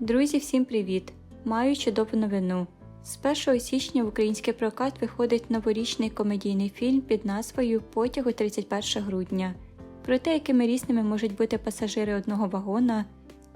Друзі, всім привіт! Маю чудову новину. З 1 січня в український прокат виходить новорічний комедійний фільм під назвою Потяг у 31 грудня. Про те, якими різними можуть бути пасажири одного вагона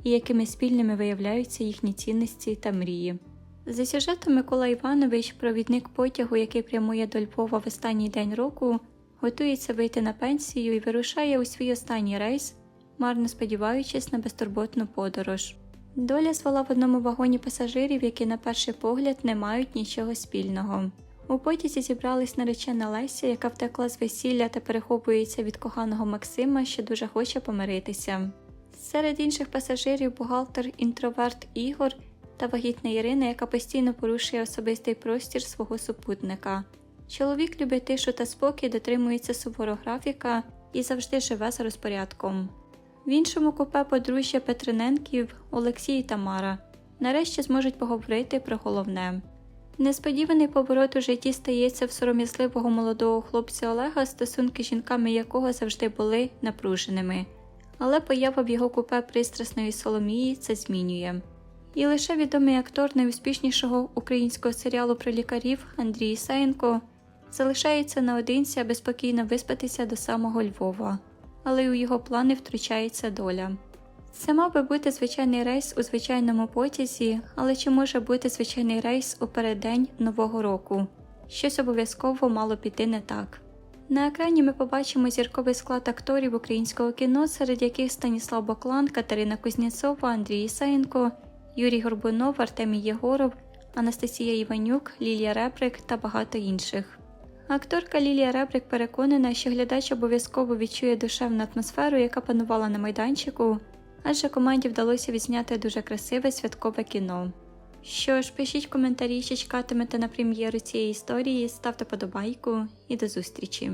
і якими спільними виявляються їхні цінності та мрії. За сюжетом Микола Іванович, провідник потягу, який прямує до Львова в останній день року, готується вийти на пенсію і вирушає у свій останній рейс, марно сподіваючись на безтурботну подорож. Доля звела в одному вагоні пасажирів, які на перший погляд не мають нічого спільного. У потязі зібрались наречена Леся, яка втекла з весілля та перехоплюється від коханого Максима, що дуже хоче помиритися. Серед інших пасажирів бухгалтер інтроверт Ігор та вагітна Ірина, яка постійно порушує особистий простір свого супутника. Чоловік любить тишу та спокій, дотримується суворо графіка і завжди живе за розпорядком. В іншому купе подружжя Петриненків Олексій і Тамара нарешті зможуть поговорити про головне. Несподіваний поворот у житті стається в сором'язливого молодого хлопця Олега, стосунки з жінками якого завжди були напруженими, але поява в його купе пристрасної Соломії це змінює. І лише відомий актор найуспішнішого українського серіалу про лікарів Андрій Ісаєнко залишається наодинці, аби спокійно виспатися до самого Львова, але й у його плани втручається доля. Це мав би бути звичайний рейс у звичайному потязі, але чи може бути звичайний рейс у переддень Нового року? Щось обов'язково мало піти не так. На екрані ми побачимо зірковий склад акторів українського кіно, серед яких Станіслав Баклан, Катерина Кузнєцова, Андрій Ісаєнко, Юрій Горбунов, Артемій Єгоров, Анастасія Іванюк, Лілія Ребрик та багато інших. Акторка Лілія Ребрик переконана, що глядач обов'язково відчує душевну атмосферу, яка панувала на майданчику, адже команді вдалося відзняти дуже красиве святкове кіно. Що ж, пишіть коментарі, чи чекатимете на прем'єру цієї історії, ставте подобайку і до зустрічі!